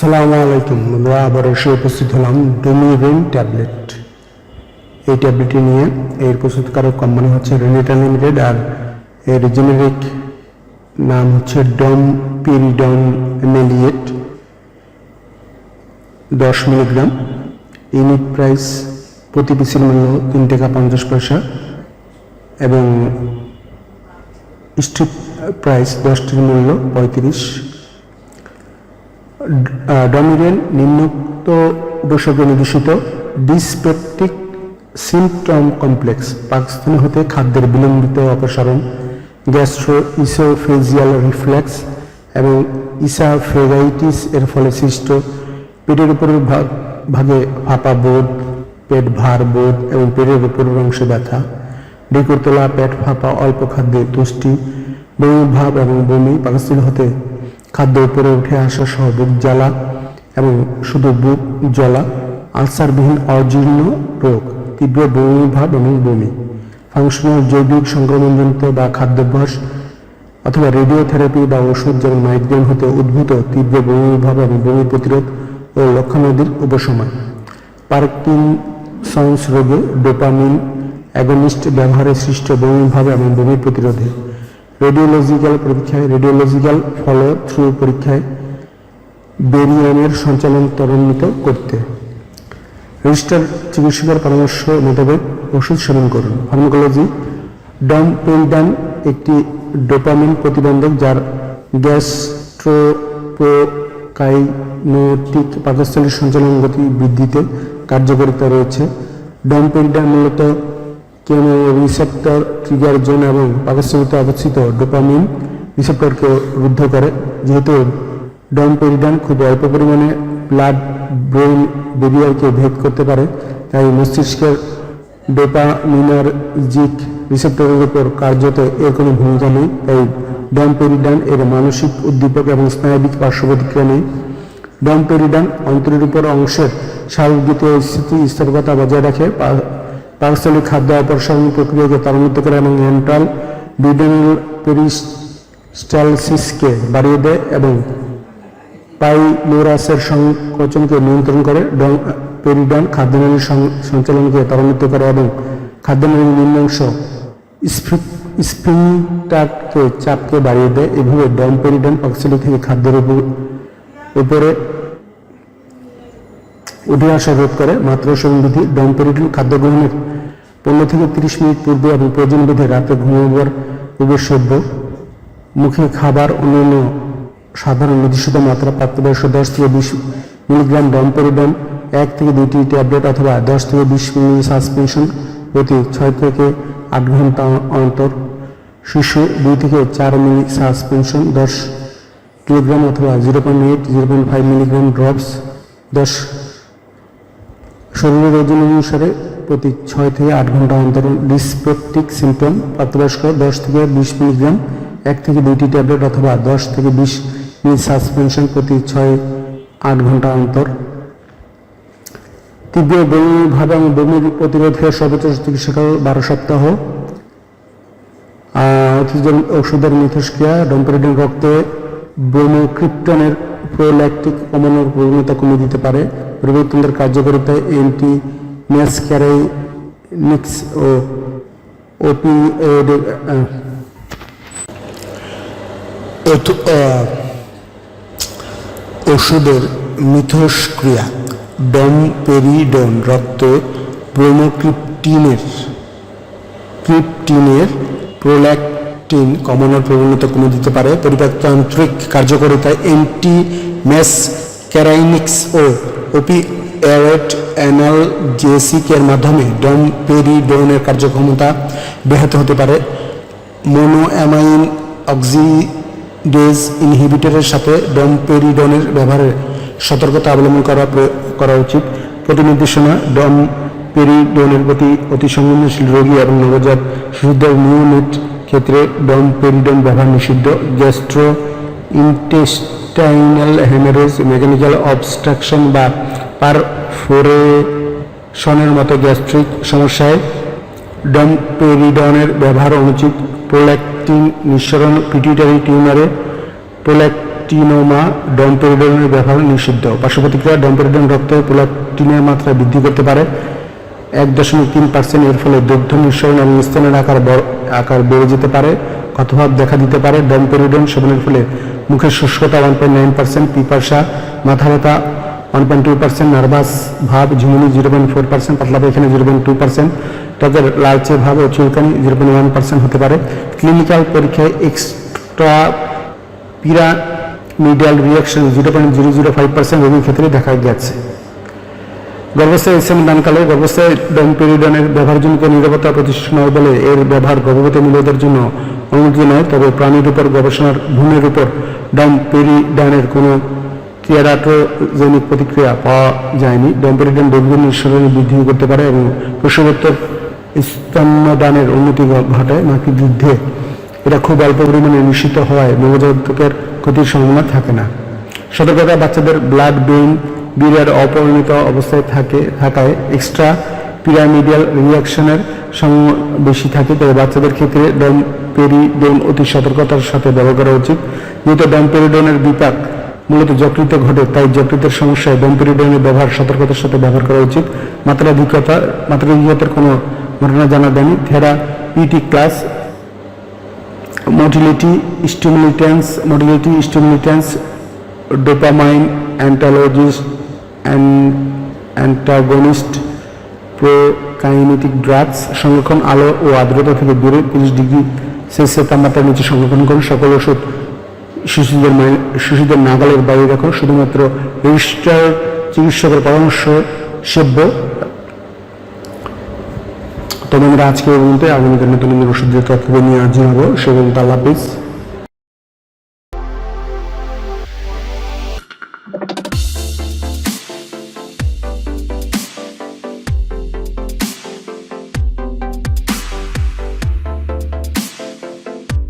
সালামু আলাইকুম। বন্ধুরা আবার এসে উপস্থিত হলাম ডোমিরেন ট্যাবলেট। এই ট্যাবলেটটি নিয়ে এর প্রস্তুতকারক কোম্পানি হচ্ছে রেনিটা লিমিটেড আর এর জেনেরিক নাম হচ্ছে ডম পিরিডন মেলিয়েট। দশ মিলিগ্রাম। ইউনিট প্রাইস প্রতি পিসের মূল্য তিন টাকা পঞ্চাশ পয়সা এবং স্ট্রিপ প্রাইস দশটির মূল্য পঁয়ত্রিশ। ডমিরেন নিম্নোক্ত উপসর্গে নির্দেশিত ডিসপেপটিক সিমটম কমপ্লেক্স, পাকস্থলী হতে খাদ্যের বিলম্বিত অপসারণ গ্যাস্ট্রো ইসোফেজিয়াল রিফ্লেক্স এবং ইসাফেগাইটিস এর ফলে সৃষ্ট পেটের উপরের ভাগ, ভাগে ফাঁপা বোধ, পেট ভার বোধ এবং পেটের উপরের অংশে ব্যথা ঢেকুর তোলা পেট ফাঁপা, অল্প খাদ্যে তুষ্টি, বমি, ভাব এবং বমি, পাকস্থলী হতে খাদ্য উপরে উঠে আসা সহ বুক জ্বালা এবং শুধু বুক জ্বলা, আলসারবিহীন অজীর্ণ রোগ, তীব্র বমি ভাব এবং বমি ফাংশনাল জৈবিক সংক্রমণজনিত বা খাদ্যাভ্যাস অথবা রেডিওথেরাপি বা ওষুধ যেমন মাইগ্রেন হতে উদ্ভূত, তীব্র বমি ভাব এবং বমি প্রতিরোধ ও লক্ষণাদির উপসময় পার্কিনসন্স রোগে ডোপামিন অ্যাগনিস্ট ব্যবহারে সৃষ্ট বমি ভাব এবং বমি প্রতিরোধে রেডিওলজিক্যাল পরীক্ষায় রেডিওলজিক্যাল ফলো থ্রু পরীক্ষায় বেরিয়ামের সঞ্চালন ত্বরান্বিত করতে। রেজিস্টার চিকিৎসকের পরামর্শ মোতাবেক ওষুধ সেবন করুন। ফার্মাকোলজি ডমপেলডান একটি ডোপামিন প্রতিবন্ধক যার গ্যাস্ট্রোপোকাইনোটিক পাকস্থলীর সঞ্চালন গতি বৃদ্ধিতে কার্যকারিতা রয়েছে। ডমপেলডান মূলত কেমো রিসেপ্টর ট্রিগার জোন এবং পাকস্থলীতে অবস্থিত ডোপামিন রিসেপ্টরকে রুদ্ধ করে? যেহেতু ডমপেরিডান খুব অল্প পরিমাণে ব্লাড ব্রেন বেরিয়ারকে ভেদ করতে পারে, তাই মস্তিষ্কের ডোপামিনার্জিক রিসেপ্টরের উপর কার্যত এর কোনো ভূমিকা নেই, তাই ডমপেরিডান এর মানসিক উদ্দীপক এবং স্নায়বিক পার্শ্ব প্রতিক্রিয়া নেই ডমপেরিডান অন্তরের উপর অংশের স্বাভাবিক স্থিতি স্থিরতা বজায় রাখে পাকস্থলী খাদ্য অপসারণ প্রক্রিয়াকে ত্বরান্বিত করে এবং এন্ট্রাল ডিউডেনাল পেরিস্টালসিসকে বাড়িয়ে দেয় এবং পাইলোরাসের সংকোচনকে নিয়ন্ত্রণ করে পেরিডন খাদ্যনালীর সঞ্চালনকে ত্বরান্বিত করে এবং খাদ্যনালীর নিম্নাংশ স্ফিংটারকে চাপকে বাড়িয়ে দেয়। এভাবে ডম পেরিডন পাকস্থলী থেকে খাদ্যের উপরে উঠে আসা রোধ করে মাত্র সংবিধি ডমপেরিডন খাদ্য গ্রহণের। পনেরো থেকে তিরিশ মিনিট পূর্বে এবং প্রয়োজন বিধে রাতে ঘুমাবার পূর্বে সেব্য মুখে খাবার অন্যান্য সাধারণ নির্দিষ্ট মাত্রা প্রাপ্তবয়স্ক দশ থেকে বিশ মিলিগ্রাম ডমপেরিডন এক থেকে দুইটি ট্যাবলেট অথবা দশ থেকে বিশ মিলি সাসপেনশন প্রতি ছয় থেকে আট ঘণ্টা অন্তর। শিশু দুই থেকে চার মিলি সাসপেনশন, দশ কিলোগ্রাম অথবা zero point eight, zero point five milligram drops, দশ শরীরের ওজন অনুসারে প্রতি ছয় থেকে আট ঘণ্টা অন্তর ডিসপেপটিক সিমটম প্রাপ্তবয়স্ক দশ থেকে বিশ মিলিগ্রাম, এক থেকে দুইটি ট্যাবলেট অথবা দশ থেকে বিশ মিনিট সাসপেনশন প্রতি ছয়, আট ঘণ্টা অন্তর। তীব্র বমি ভাব এবং বমির প্রতিরোধে সর্বোচ্চ চিকিৎসাকাল বারো সপ্তাহ। অতিজন ওষুধের মিথস্ক্রিয়া ডম্পেরিডন রক্তে ব্রোমোক্রিপ্টনের প্রোল্যাকটিক কমানোর প্রবণতা কমিয়ে দিতে পারে। পরিবর্তনদের কার্যকারিতায় এন্টি ম্যাসক্যারাইনিক্স ও ওপি ওষুধের মিথস্ক্রিয়া ডমপেরিডন রক্তে ব্রোমোক্রিপ্টিনের ক্রিপ্টিনের প্রোল্যাকটিন কমানোর প্রবণতা কমে দিতে পারে। পরিপাকতান্ত্রিক কার্যকারিতায় এন্টি ম্যাস ক্যারাইনিক্স ও ওপি অ্যারেট অ্যানালজেসিকের মাধ্যমে ডমপেরিডনের কার্যক্ষমতা ব্যাহত হতে পারে। মোনোঅ্যামাইন অক্সিডেজ ইনহিবিটরের সাথে ডমপেরিডনের ব্যবহারে সতর্কতা অবলম্বন করা করা উচিত। প্রতি নির্দেশনা ডম পেরিডনের প্রতি অতি সংবেদনশীল রোগী এবং নবজাত শিশুদের নিয়মিত ক্ষেত্রে ডম পেরিডন ব্যবহার নিষিদ্ধ। Gastrointestinal haemorrhage mechanical obstruction বা পারফোরেশনের মতো গ্যাস্ট্রিক সমস্যায় ডমপেরিডনের ব্যবহার অনুচিত। প্রোল্যাকটিন নিঃসরণ পিটুইটারি টিউমারে প্রোল্যাক পোলাটিনোমা ডম্পেরিডনের ব্যবহার নিষিদ্ধ। পার্শ্ব প্রতিক্রিয়া ডম্পেরিডন রক্তে পোলাটিনের মাত্রা বৃদ্ধি করতে পারে। এক দশমিক তিন পার্সেন্ট এর ফলে দুগ্ধ নিঃসরণ এবং স্তনের আকার আকার বেড়ে যেতে পারে। কথভাব দেখা দিতে পারে? ডম্পেরিডন সেবনের ফলে মুখের শুষ্কতা ওয়ান পয়েন্ট নাইন পার্সেন্ট পিপাসা, মাথা ব্যথা one point two percent nervous ভাব, ঝিমুনি জিরো পয়েন্ট ফোর পার্সেন্ট পাতলা পায়খানা জিরো পয়েন্ট টু পার্সেন্ট ত্বকের লালচে ভাব ও চুলকানি জিরো পয়েন্ট ওয়ান পার্সেন্ট হতে পারে। ক্লিনিক্যাল পরীক্ষায় extra পিরা pyramidal reaction zero point zero zero five percent রোগীর ক্ষেত্রে দেখা গেছে। গর্ভাবস্থায় এসএম দানকালে গর্ভাবস্থায় ডমপেরিডনের ব্যবহারজনিত নিরাপত্তা প্রতিষ্ঠা নয় বলে এর ব্যবহার গর্ভবতী মহিলাদের জন্য অনুমতি নয়, তবে প্রাণীর উপর গবেষণার ভ্রূণের উপর ডমপেরিডানের কোনো টিয়ারাটোজেনিক প্রতিক্রিয়া পাওয়া যায়নি। ডমপেরিডান দৈর্ঘ্য নিঃসরণে বৃদ্ধি করতে পারে এবং প্রসবোত্তর স্তন্যদানের উন্নতি ঘটায়, নাকি বৃদ্ধে এটা খুব অল্প পরিমাণে নিষিদ্ধ হওয়ায় মগজত্বকের ক্ষতির সম্ভাবনা থাকে না। সতর্কতা বাচ্চাদের ব্লাড বেইন বিরিয়ার অপরিণত অবস্থায় থাকে, থাকায় এক্সট্রা পিরামিডিয়াল রিয়াকশনের সম- বেশি থাকে, তবে বাচ্চাদের ক্ষেত্রে ডমপেরিডোন অতি সতর্কতার সাথে ব্যবহার করা উচিত। যেহেতু ডমপেরিডোনের বিপাক মূলত যকৃতে ঘটে, তাই যকৃতের সমস্যায় ডমপেরিডোনের ব্যবহার সতর্কতার সাথে ব্যবহার করা উচিত। মাত্রাধিকতা, মাত্রাধিকতার কোনো ঘটনা জানা দেয়নি। Therapeutic class motility stimulants motility stimulants dopamine antalogist and antagonist prokinetic drugs সংরক্ষণ, আলো ও আর্দ্রতা থেকে দূরে, তিরিশ ডিগ্রি সেলসিয়াস তাপমাত্রার নিচে সংরক্ষণ করুন সকল ওষুধ শিশুদের শিশুদের নাগালের বাইরে রাখুন শুধুমাত্র রেজিস্টার চিকিৎসকের পরামর্শ, সেব্য। তবে আমরা আজকে বলতে আগামীকাল নতুন নতুন ওষুধের তথ্য নিয়ে আজ হব। সে পর্যন্ত আল্লাহ